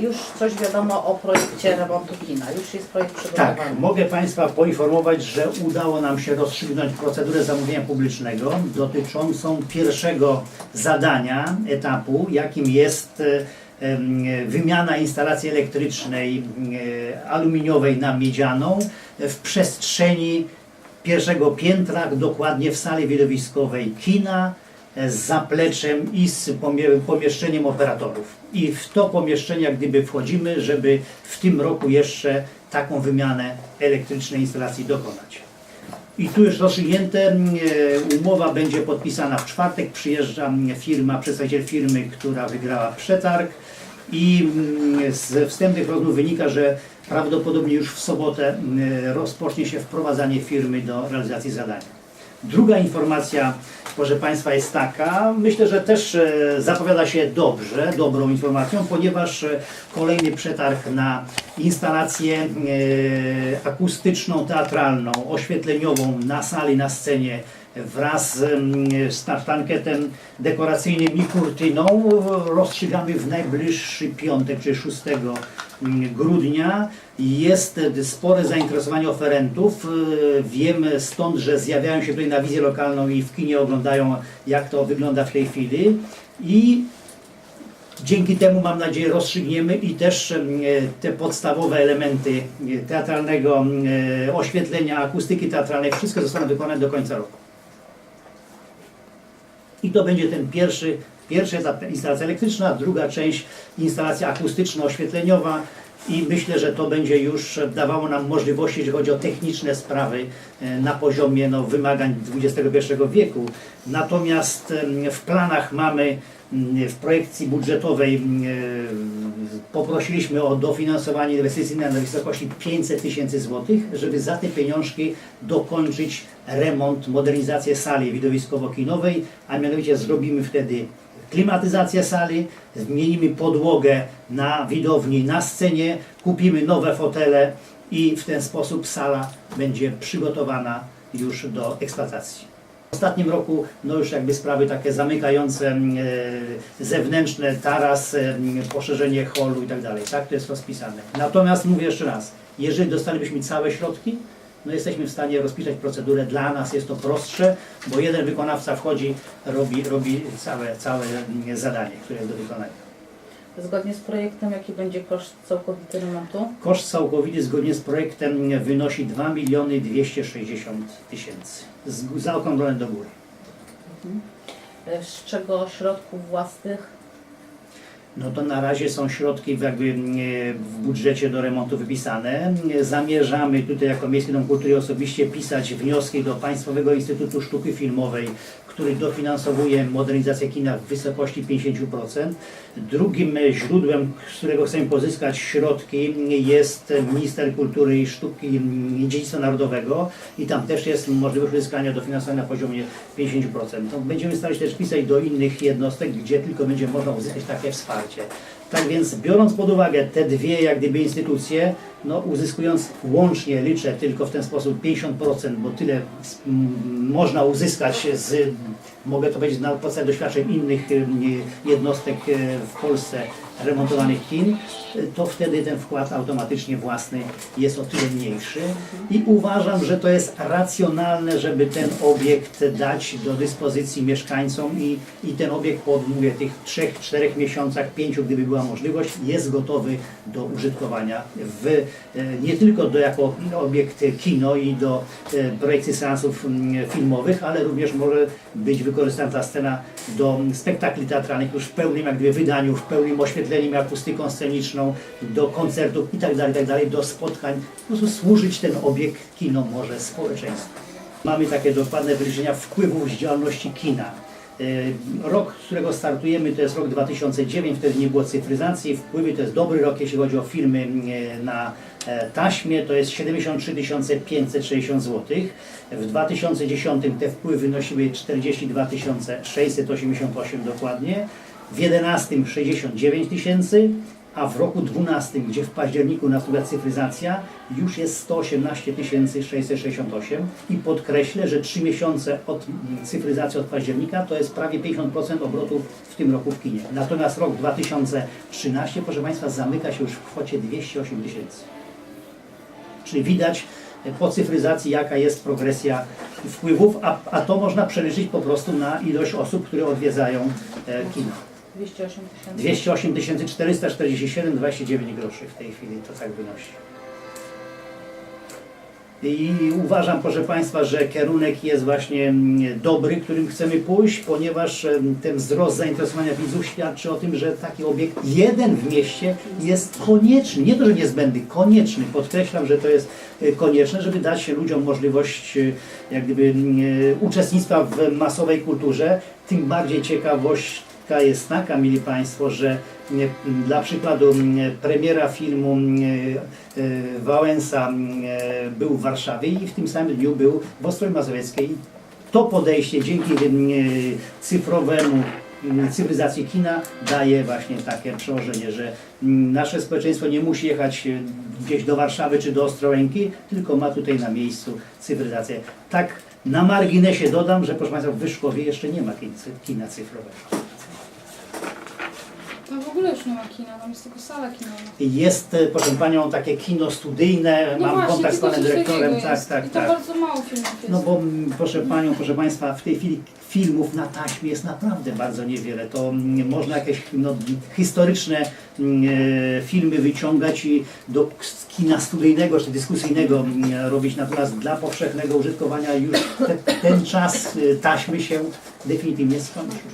Już coś wiadomo o projekcie remontu kina. Już jest projekt przygotowany. Tak, mogę Państwa poinformować, że udało nam się rozstrzygnąć procedurę zamówienia publicznego dotyczącą pierwszego zadania etapu, jakim jest e, wymiana instalacji elektrycznej e, aluminiowej na miedzianą w przestrzeni pierwszego piętra, dokładnie w sali widowiskowej kina z zapleczem i z pomie- pomieszczeniem operatorów. I w to pomieszczenie jak gdyby wchodzimy, żeby w tym roku jeszcze taką wymianę elektrycznej instalacji dokonać. I tu już rozstrzygnięte, mm, e, umowa będzie podpisana w czwartek, przyjeżdża mm, firma, przedstawiciel firmy, która wygrała przetarg i mm, z wstępnych rozmów wynika, że prawdopodobnie już w sobotę mm, rozpocznie się wprowadzanie firmy do realizacji zadania. Druga informacja, proszę Państwa, jest taka, myślę, że też e, zapowiada się dobrze, dobrą informacją, ponieważ e, kolejny przetarg na instalację e, akustyczną, teatralną, oświetleniową na sali, na scenie wraz z tartanketem dekoracyjnym i kurtyną rozstrzygamy w najbliższy piątek, czyli 6 mm, grudnia. Jest spore zainteresowanie oferentów. E, Wiem stąd, że zjawiają się tutaj na wizję lokalną i w kinie oglądają jak to wygląda w tej chwili. I Dzięki temu mam nadzieję rozstrzygniemy i też e, te podstawowe elementy e, teatralnego oświetlenia, akustyki teatralnej, wszystko zostaną wykonane do końca roku. I to będzie ten pierwszy, etap instalacja elektryczna, druga część instalacja akustyczno-oświetleniowa i myślę, że to będzie już dawało nam możliwości, jeżeli chodzi o techniczne sprawy e, na poziomie no, wymagań XXI wieku. Natomiast w planach mamy w projekcji budżetowej mm, e, poprosiliśmy o dofinansowanie inwestycyjne na wysokości 500 tysięcy złotych, żeby za te pieniążki dokończyć remont, modernizację sali widowiskowo-kinowej, a mianowicie zrobimy wtedy klimatyzację sali, zmienimy podłogę na widowni, na scenie, kupimy nowe fotele i w ten sposób sala będzie przygotowana już do eksploatacji. W ostatnim roku no już jakby sprawy takie zamykające, mm, e, zewnętrzne, taras, e, mm, poszerzenie holu i tak dalej, tak to jest rozpisane. Natomiast mówię jeszcze raz, jeżeli dostalibyśmy całe środki, no jesteśmy w stanie rozpisać procedurę. Dla nas jest to prostsze, bo jeden wykonawca wchodzi, robi, robi całe, całe mm, zadanie, które jest do wykonania. Zgodnie z projektem, jaki będzie koszt całkowity remontu? Koszt całkowity zgodnie z projektem wynosi 2 miliony 260 tysięcy. Zaokrąglone do góry. E, Z czego środków własnych? No to na razie są środki w jakby mm, w budżecie do remontu wypisane. Zamierzamy tutaj jako Miejski Dom Kultury osobiście pisać wnioski do Państwowego Instytutu Sztuki Filmowej, który dofinansowuje modernizację kina w wysokości 50%. Drugim źródłem, z którego chcemy pozyskać środki jest Minister Kultury i Sztuki i Dziedzictwa Narodowego i tam też jest możliwość uzyskania dofinansowania na poziomie 50%. To będziemy starać się też pisać do innych jednostek, gdzie tylko będzie można uzyskać takie wsparcie. Tak więc biorąc pod uwagę te dwie jak gdyby instytucje, no uzyskując łącznie liczę tylko w ten sposób 50%, bo tyle mm, można uzyskać z, mogę to powiedzieć na podstawie doświadczeń innych y, jednostek y, w Polsce remontowanych kin, y, to wtedy ten wkład automatycznie własny jest o tyle mniejszy. I uważam, że to jest racjonalne, żeby ten obiekt dać do dyspozycji mieszkańcom i, i ten obiekt po mówię, tych trzech, czterech miesiącach, pięciu, gdyby była możliwość, jest gotowy do użytkowania w, nie tylko do, jako obiekt kino i do e, projekcji seansów filmowych, ale również może być wykorzystana ta scena do spektakli teatralnych już w pełnym jak gdyby wydaniu, w pełnym oświetleniem, akustyką sceniczną, do koncertów i tak dalej, tak do spotkań. Po prostu służyć ten obiekt kino może społeczeństwu. Mamy takie dokładne wyliczenia wpływów z działalności kina. E, Rok, z którego startujemy, to jest rok 2009, wtedy nie było cyfryzacji. Wpływy to jest dobry rok, jeśli chodzi o filmy e, na e, taśmie, to jest 73 560 zł. W 2010 te wpływy wynosiły 42 688 dokładnie. W 11 69 tysięcy, a w roku 12, gdzie w październiku nastąpiła cyfryzacja, już jest 118 668 i podkreślę, że 3 miesiące od mm, cyfryzacji od października to jest prawie 50% obrotów w tym roku w kinie. Natomiast rok 2013, proszę Państwa, zamyka się już w kwocie 208 tysięcy. Czyli widać e, po cyfryzacji, jaka jest progresja wpływów, a, a to można przeliczyć po prostu na ilość osób, które odwiedzają e, kino. 208 tysięcy. 208 447,29 groszy w tej chwili to tak wynosi. I uważam, proszę Państwa, że kierunek jest właśnie mm, dobry, którym chcemy pójść, ponieważ ten wzrost zainteresowania widzów świadczy o tym, że taki obiekt jeden w mieście jest konieczny. Nie to, że niezbędny, konieczny. Podkreślam, że to jest e, konieczne, żeby dać ludziom możliwość e, jak gdyby mm, e, uczestnictwa w masowej kulturze. Tym bardziej ciekawość Jest taka, mili Państwo, że nie, dla przykładu nie, premiera filmu nie, e, Wałęsa nie, był w Warszawie i w tym samym dniu był w Ostrowi Mazowieckiej. To podejście dzięki cyfrowemu cyfryzacji kina daje właśnie takie przełożenie, że mm, nasze społeczeństwo nie musi jechać e, gdzieś do Warszawy czy do Ostrołęki, tylko ma tutaj na miejscu cyfryzację. Tak na marginesie dodam, że proszę Państwa w Wyszkowie jeszcze nie ma kin- kina cyfrowego. Ogóle już nie ma kina, tam jest tylko sala kinowa. Jest, e, proszę Panią, takie kino studyjne, No mam właśnie, kontakt z tylko Panem coś Dyrektorem, tak, jest. tak, I to tak. bardzo mało filmów jest. No bo mm, proszę Panią, proszę Państwa, w tej chwili filmów na taśmie jest naprawdę bardzo niewiele. To mm, można jakieś no, historyczne mm, e, filmy wyciągać i do kina studyjnego czy dyskusyjnego mm, robić, natomiast dla powszechnego użytkowania już te, ten czas e, taśmy się definitywnie skończył.